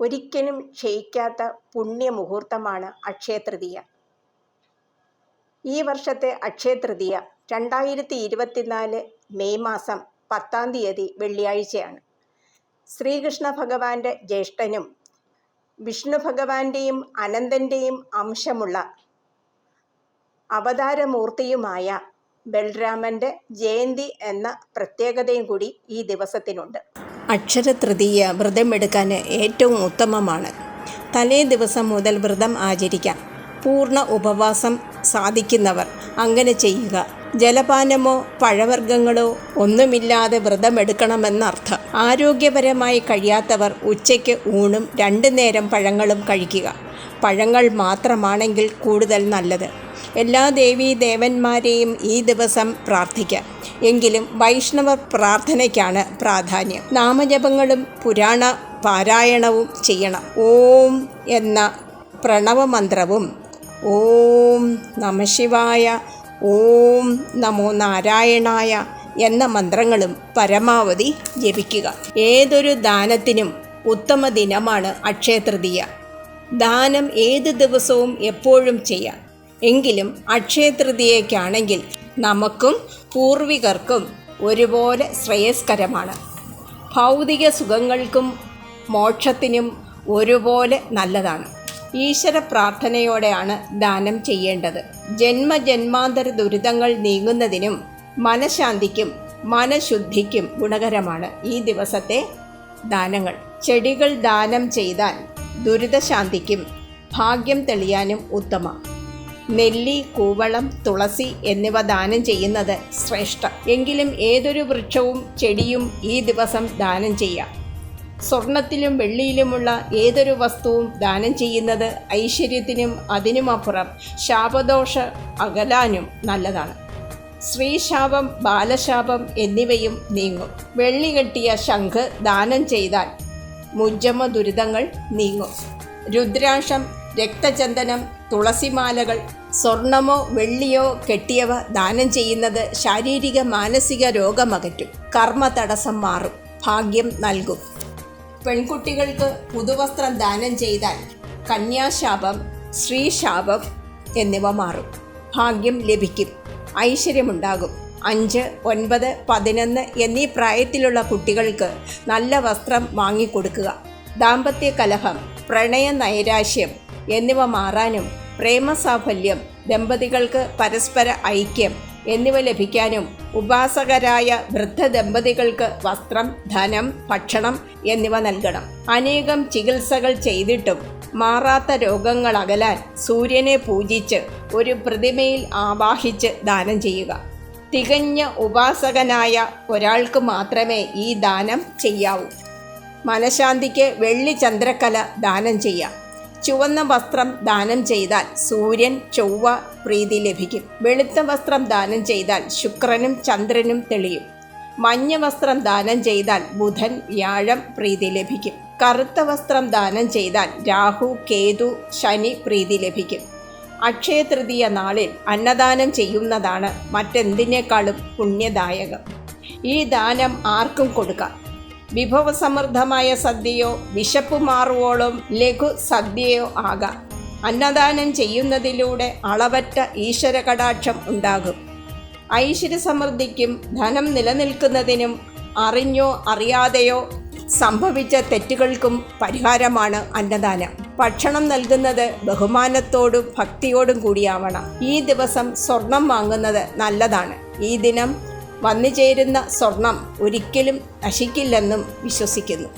ഒരിക്കലും ക്ഷയിക്കാത്ത പുണ്യമുഹൂർത്തമാണ് അക്ഷയതൃതീയ. ഈ വർഷത്തെ അക്ഷയതൃതീയ രണ്ടായിരത്തി ഇരുപത്തിനാല് മെയ് മാസം പത്താം തീയതി വെള്ളിയാഴ്ചയാണ്. ശ്രീകൃഷ്ണ ഭഗവാന്റെ ജ്യേഷ്ഠനും വിഷ്ണു ഭഗവാന്റെയും അനന്തന്റെയും അംശമുള്ള അവതാരമൂർത്തിയുമായ ബൽരാമന്റെ ജയന്തി എന്ന പ്രത്യേകതയും കൂടി ഈ ദിവസത്തിനുണ്ട്. അക്ഷരതൃതീയ വ്രതമെടുക്കാൻ ഏറ്റവും ഉത്തമമാണ്. തലേ ദിവസം മുതൽ വ്രതം ആചരിക്കാം. പൂർണ ഉപവാസം സാധിക്കുന്നവർ അങ്ങനെ ചെയ്യുക. ജലപാനമോ പഴവർഗങ്ങളോ ഒന്നുമില്ലാതെ വ്രതമെടുക്കണമെന്നർത്ഥം. ആരോഗ്യപരമായി കഴിയാത്തവർ ഉച്ചയ്ക്ക് ഊണും രണ്ടു നേരം പഴങ്ങളും കഴിക്കുക. പഴങ്ങൾ മാത്രമാണെങ്കിൽ കൂടുതൽ നല്ലത്. എല്ലാ ദേവീ ദേവന്മാരെയും ഈ ദിവസം പ്രാർത്ഥിക്കാം. എങ്കിലും വൈഷ്ണവ പ്രാർത്ഥനയ്ക്കാണ് പ്രാധാന്യം. നാമജപങ്ങളും പുരാണ പാരായണവും ചെയ്യണം. ഓം എന്ന പ്രണവമന്ത്രവും ഓം നമശിവായ ഓം നമോ നാരായണായ എന്ന മന്ത്രങ്ങളും പരമാവധി ജപിക്കുക. ഏതൊരു ദാനത്തിനും ഉത്തമ ദിനമാണ് അക്ഷയതൃതീയ. ദാനം ഏത് ദിവസവും എപ്പോഴും ചെയ്യാം. എങ്കിലും അക്ഷയതൃതീയയ്ക്കാണെങ്കിൽ നമുക്കും പൂർവികർക്കും ഒരുപോലെ ശ്രേയസ്കരമാണ്. ഭൗതിക സുഖങ്ങൾക്കും മോക്ഷത്തിനും ഒരുപോലെ നല്ലതാണ്. ഈശ്വര പ്രാർത്ഥനയോടെയാണ് ദാനം ചെയ്യേണ്ടത്. ജന്മജന്മാന്തര ദുരിതങ്ങൾ നീങ്ങുന്നതിനും മനഃശാന്തിക്കും മനഃശുദ്ധിക്കും ഗുണകരമാണ് ഈ ദിവസത്തെ ദാനങ്ങൾ. ചെടികൾ ദാനം ചെയ്താൽ ദുരിതശാന്തിക്കും ഭാഗ്യം തെളിയാനും ഉത്തമ. നെല്ലി കൂവളം തുളസി എന്നിവ ദാനം ചെയ്യുന്നത് ശ്രേഷ്ഠ. എങ്കിലും ഏതൊരു വൃക്ഷവും ചെടിയും ഈ ദിവസം ദാനം ചെയ്യാം. സ്വർണത്തിലും വെള്ളിയിലുമുള്ള ഏതൊരു വസ്തുവും ദാനം ചെയ്യുന്നത് ഐശ്വര്യത്തിനും അതിനുമപ്പുറം ശാപദോഷ അകലാനും നല്ലതാണ്. സ്ത്രീശാപം ബാലശാപം എന്നിവയും നീങ്ങും. വെള്ളി കെട്ടിയ ശംഖ് ദാനം ചെയ്താൽ മുജ്ജമ ദുരിതങ്ങൾ നീങ്ങും. രുദ്രാക്ഷം രക്തചന്ദനം തുളസിമാലകൾ സ്വർണമോ വെള്ളിയോ കെട്ടിയവ ദാനം ചെയ്യുന്നത് ശാരീരിക മാനസിക രോഗമകറ്റും. കർമ്മ തടസ്സം മാറും. ഭാഗ്യം നൽകും. പെൺകുട്ടികൾക്ക് പുതുവസ്ത്രം ദാനം ചെയ്താൽ കന്യാശാപം ശ്രീശാപം എന്നിവ മാറും. ഭാഗ്യം ലഭിക്കും. ഐശ്വര്യമുണ്ടാകും. അഞ്ച് ഒൻപത് പതിനൊന്ന് എന്നീ പ്രായത്തിലുള്ള കുട്ടികൾക്ക് നല്ല വസ്ത്രം വാങ്ങിക്കൊടുക്കുക. ദാമ്പത്യ കലഹം പ്രണയ നൈരാശ്യം എന്നിവ മാറാനും പ്രേമസാഫല്യം ദമ്പതികൾക്ക് പരസ്പര ഐക്യം എന്നിവ ലഭിക്കാനും ഉപാസകരായ വൃദ്ധ ദമ്പതികൾക്ക് വസ്ത്രം ധനം ഭക്ഷണം എന്നിവ നൽകണം. അനേകം ചികിത്സകൾ ചെയ്തിട്ടും മാറാത്ത രോഗങ്ങൾ അകലാൻ സൂര്യനെ പൂജിച്ച് ഒരു പ്രതിമയിൽ ആവാഹിച്ച് ദാനം ചെയ്യുക. തികഞ്ഞ ഉപാസകനായ ഒരാൾക്ക് മാത്രമേ ഈ ദാനം ചെയ്യാവൂ. മനഃശാന്തിക്ക് വെള്ളി ചന്ദ്രക്കല ദാനം ചെയ്യാം. ചുവന്ന വസ്ത്രം ദാനം ചെയ്താൽ സൂര്യൻ ചൊവ്വ പ്രീതി ലഭിക്കും. വെളുത്ത വസ്ത്രം ദാനം ചെയ്താൽ ശുക്രനും ചന്ദ്രനും തെളിയും. മഞ്ഞ വസ്ത്രം ദാനം ചെയ്താൽ ബുധൻ വ്യാഴം പ്രീതി ലഭിക്കും. കറുത്ത വസ്ത്രം ദാനം ചെയ്താൽ രാഹു കേതു ശനി പ്രീതി ലഭിക്കും. അക്ഷയ തൃതീയ നാളിൽ അന്നദാനം ചെയ്യുന്നതാണ് മറ്റെന്തിനേക്കാളും പുണ്യദായകം. ഈ ദാനം ആർക്കും കൊടുക്കാം. വിഭവസമൃദ്ധമായ സദ്യയോ വിശപ്പ് മാറുവോളം ലഘു സദ്യയോ ആകാം. അന്നദാനം ചെയ്യുന്നതിലൂടെ അളവറ്റ ഈശ്വര കടാക്ഷം ഉണ്ടാകും. ഐശ്വര്യസമൃദ്ധിക്കും ധനം നിലനിൽക്കുന്നതിനും അറിഞ്ഞോ അറിയാതെയോ സംഭവിച്ച തെറ്റുകൾക്കും പരിഹാരമാണ് അന്നദാനം. ഭക്ഷണം നൽകുന്നത് ബഹുമാനത്തോടും ഭക്തിയോടും കൂടിയാവണം. ഈ ദിവസം സ്വർണം വാങ്ങുന്നത് നല്ലതാണ്. ഈ ദിനം വന്നു ചേരുന്ന സ്വർണം ഒരിക്കലും നശിക്കില്ലെന്നും വിശ്വസിക്കുന്നു.